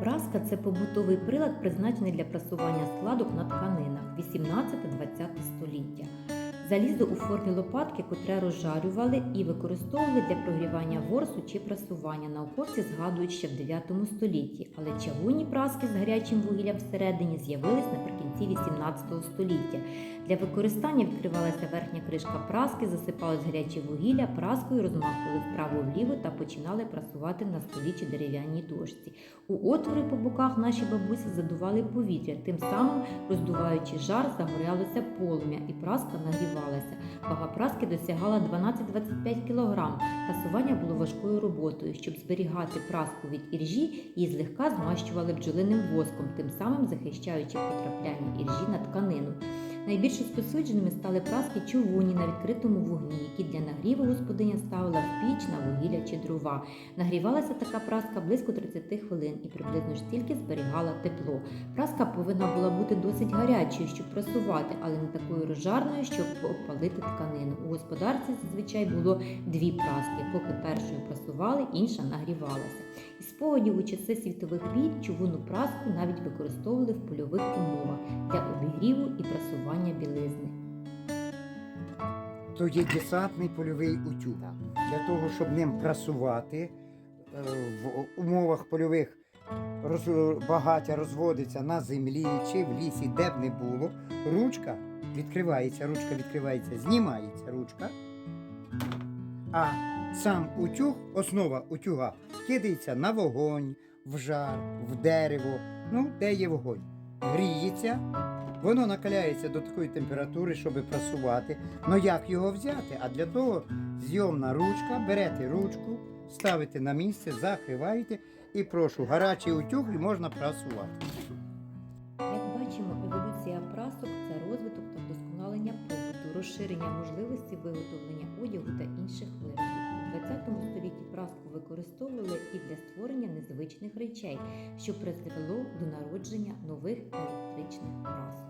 Праска це побутовий прилад, призначений для прасування складок на тканинах 18-20 століття. Залізо у формі лопатки, котре розжарювали і використовували для прогрівання ворсу чи прасування. Науковці згадують ще в 9 столітті, але чавунні праски з гарячим вугіллям всередині з'явились наприкінці 18 століття. Для використання відкривалася верхня кришка праски, засипалось гаряче вугілля, праскою розмахували вправо-вліво та починали прасувати на столі чи дерев'яній дошці. У отвори по боках наші бабусі задували повітря, тим самим роздуваючи жар, загорялося полум'я і праска нагрівалася. Вага праски досягала 12-25 кг. Тасування було важкою роботою. Щоб зберігати праску від іржі, її злегка змащували бджолиним воском, тим самим захищаючи потрапляння іржі на тканину. Найбільш розповсюдженими стали праски чугунні на відкритому вогні, які для нагріву господиня ставила в піч на вугілля чи дрова. Нагрівалася така праска близько 30 хвилин і приблизно ж стільки зберігала тепло. Праска повинна була бути досить гарячою, щоб прасувати, але не такою розжарною, щоб обпалити тканину. У господарці зазвичай було дві праски. Поки першою прасували, інша нагрівалася. Із спогадів у часи світових війн чугунну праску навіть використовували в польових умовах для обігріву і прасування білизни. То є десантний польовий утюг. Для того, щоб ним прасувати е, в умовах польових роз, багаття розводиться на землі чи в лісі, де б не було, ручка відкривається, ручка відкривається, знімається ручка. А сам утюг, основа утюга, кидається на вогонь, в жар, в дерево, ну, де є вогонь. Гріється, воно накаляється до такої температури, щоб прасувати. Ну як його взяти? А для того зйомна ручка, берете ручку, ставите на місце, закриваєте і прошу, гарячий утюг і можна прасувати. Як бачимо, еволюція прасок це розвиток та вдосконалення побуту, розширення можливості виготовлення одягу та інших виробів. У 20 столітті праску використовували і для створення незвичних речей, що призвело до народження нових електричних прасок.